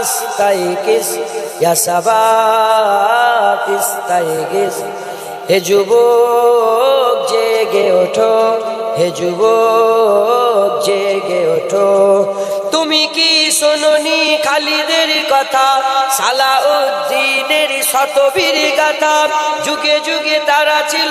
ইস্তাইকিস ইয়া শাবাব ইস্তাইকিস হে যুবক জেগে ওঠো, হে যুবক জেগে ওঠো। তুমি কি শোনি খালিদের কথা? সালাউদ্দিনের শতবীর গাথা। যুগে যুগে তারা ছিল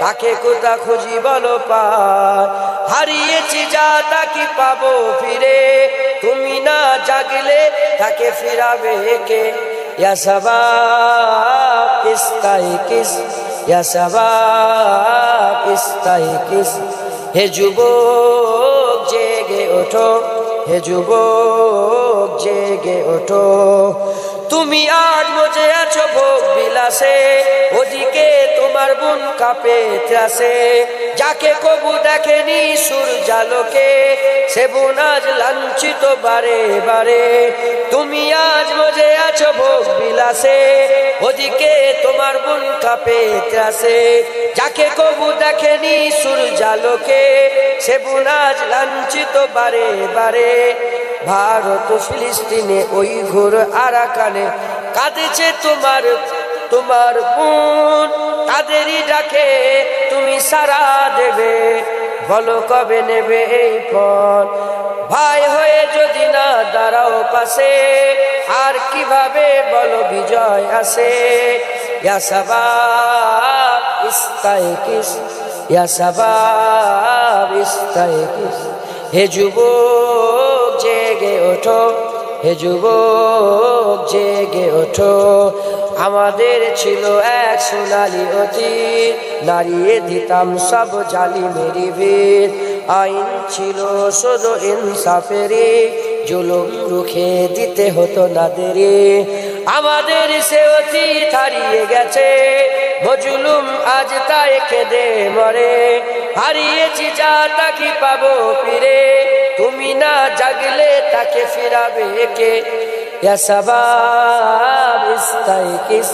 তাকে কোথা খুঁজি বলো পার? হারিয়েছি যা তাকে পাবো ফিরে? তুমি না জাগলে তাকে ফিরাবে কে? ইয়া শাবাব ইস্তাইকিস ইয়া শাবাব ইস্তাইকিস হে যুবক, জেগে ওঠো। হে যুবক, জেগে ওঠো। তুমি আজ মজে আছো ভোগ বিলাসে। ওদিকে তোমার বোন কাপে ত্রাসে, যাকে কবু দেখেনি সূর্যালোকে, সে বোন আজ লাঞ্ছিত বারে বারে। তুমি আজ মজে আছো ভোগ বিলাসে, ওদিকে তোমার বোন কাপে ত্রাসে, যাকে কবু দেখেনি সূর্যালোকে, সে বোন আজ লাঞ্ছিত বারে বারে। ভারত ফিলিস্তিনে ওই ঘোর আরাকানে কাঁদেছে তোমার তোমার বোন তাদেরই ডাকে, তুমি সারা দেবে। বলো কবে নেবে এই পণ ভাই হয়ে যদি না দাঁড়াও পাশে, আর কীভাবে বলো বিজয় আসে? ইস্তাইকিস ইয়া সাবাব ইস্তাইকিস হে যুবক, জেগে ওঠো। হে যুবক, জেগে ওঠো। আমাদের ছিল এক সোনালি অতীত নারিয়ে দিতাম সব জালি মেরি বীর। আইন ছিল শুধু ইনসাফেরি। জুলুম রুখে দিতে হতো না দেরি আমাদের সে অতীত হারিয়ে গেছে। মজুলুম আজ তাই খেদে মরে। হারিয়েছি যা তাকে পাবো ফিরে? তুমি না জাগলে তাকে ফিরাবে কে? ইয়া সবাব ইস্তাইকিস